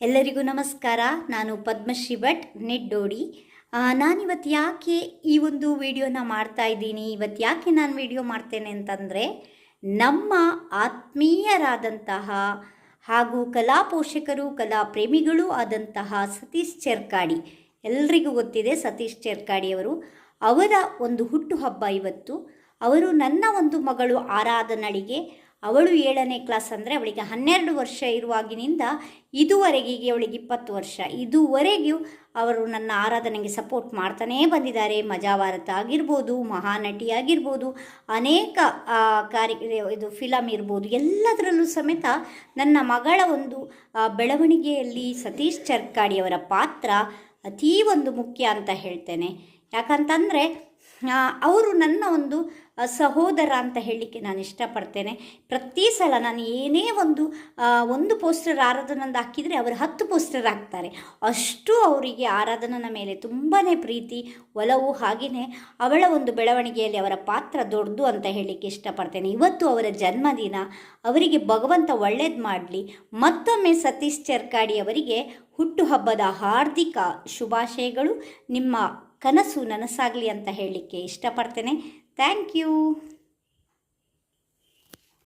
ಎಲ್ಲರಿಗೂ ನಮಸ್ಕಾರ. ನಾನು ಪದ್ಮಶ್ರೀ ಭಟ್, ನೆಡ್ಡೋಡಿ. ನಾನಿವತ್ತು ಯಾಕೆ ಈ ಒಂದು ವಿಡಿಯೋನ ಮಾಡ್ತಾ ಇದ್ದೀನಿ? ಇವತ್ತು ಯಾಕೆ ನಾನು ವಿಡಿಯೋ ಮಾಡ್ತೇನೆ ಅಂತಂದರೆ, ನಮ್ಮ ಆತ್ಮೀಯರಾದಂತಹ ಹಾಗೂ ಕಲಾ ಪೋಷಕರು, ಕಲಾ ಪ್ರೇಮಿಗಳೂ ಆದಂತಹ ಸತೀಶ್ ಚೆರ್ಕಾಡಿ. ಎಲ್ರಿಗೂ ಗೊತ್ತಿದೆ ಸತೀಶ್ ಚೆರ್ಕಾಡಿಯವರು ಅವರ. ಒಂದು ಹುಟ್ಟುಹಬ್ಬ ಇವತ್ತು. ಅವರು ನನ್ನ ಒಂದು ಮಗಳು ಆರಾಧನಳಿಗೆ ಅವಳು ಏಳನೇ ಕ್ಲಾಸ್ ಅಂದರೆ ಅವಳಿಗೆ ಹನ್ನೆರಡು ವರ್ಷ ಇರುವಾಗಿನಿಂದ ಇದುವರೆಗೆ ಅವಳಿಗೆ ಇಪ್ಪತ್ತು ವರ್ಷ. ಇದುವರೆಗೂ ಅವರು ನನ್ನ ಆರಾಧನೆಗೆ ಸಪೋರ್ಟ್ ಮಾಡ್ತಾನೇ ಬಂದಿದ್ದಾರೆ. ಮಜಾಭಾರತ ಆಗಿರ್ಬೋದು, ಮಹಾನಟಿ ಆಗಿರ್ಬೋದು, ಅನೇಕ ಕಾರ್ಯ, ಇದು ಫಿಲಮ್ ಇರ್ಬೋದು, ಎಲ್ಲದರಲ್ಲೂ ಸಮೇತ ನನ್ನ ಮಗಳ ಒಂದು ಬೆಳವಣಿಗೆಯಲ್ಲಿ ಸತೀಶ್ ಚರ್ಕಾಡಿಯವರ ಪಾತ್ರ ಅತೀ ಒಂದು ಮುಖ್ಯ ಅಂತ ಹೇಳ್ತೇನೆ. ಯಾಕಂತಂದರೆ ಅವರು ನನ್ನ ಒಂದು ಸಹೋದರ ಅಂತ ಹೇಳಲಿಕ್ಕೆ ನಾನು ಇಷ್ಟಪಡ್ತೇನೆ. ಪ್ರತಿ ಸಲ ನಾನು ಏನೇ ಒಂದು ಒಂದು ಪೋಸ್ಟರ್ ಆರಾಧನಂದು ಹಾಕಿದರೆ ಅವರು ಹತ್ತು ಪೋಸ್ಟರ್ ಹಾಕ್ತಾರೆ. ಅಷ್ಟು ಅವರಿಗೆ ಆರಾಧನನ ಮೇಲೆ ತುಂಬಾ ಪ್ರೀತಿ, ಒಲವು ಹಾಗೆಯೇ ಅವಳ ಒಂದು ಬೆಳವಣಿಗೆಯಲ್ಲಿ ಅವರ ಪಾತ್ರ ದೊಡ್ಡದು ಅಂತ ಹೇಳಲಿಕ್ಕೆ ಇಷ್ಟಪಡ್ತೇನೆ. ಇವತ್ತು ಅವರ ಜನ್ಮದಿನ, ಅವರಿಗೆ ಭಗವಂತ ಒಳ್ಳೇದು ಮಾಡಲಿ, ಮತ್ತೊಮ್ಮೆ ಸತೀಶ್ ಚರ್ಕಾಡಿ ಅವರಿಗೆ ಹುಟ್ಟುಹಬ್ಬದ ಹಾರ್ದಿಕ ಶುಭಾಶಯಗಳು. ನಿಮ್ಮ ಕನಸು ನನಸಾಗಲಿ ಅಂತ ಹೇಳಲಿಕ್ಕೆ ಇಷ್ಟಪಡ್ತೇನೆ. Thank you.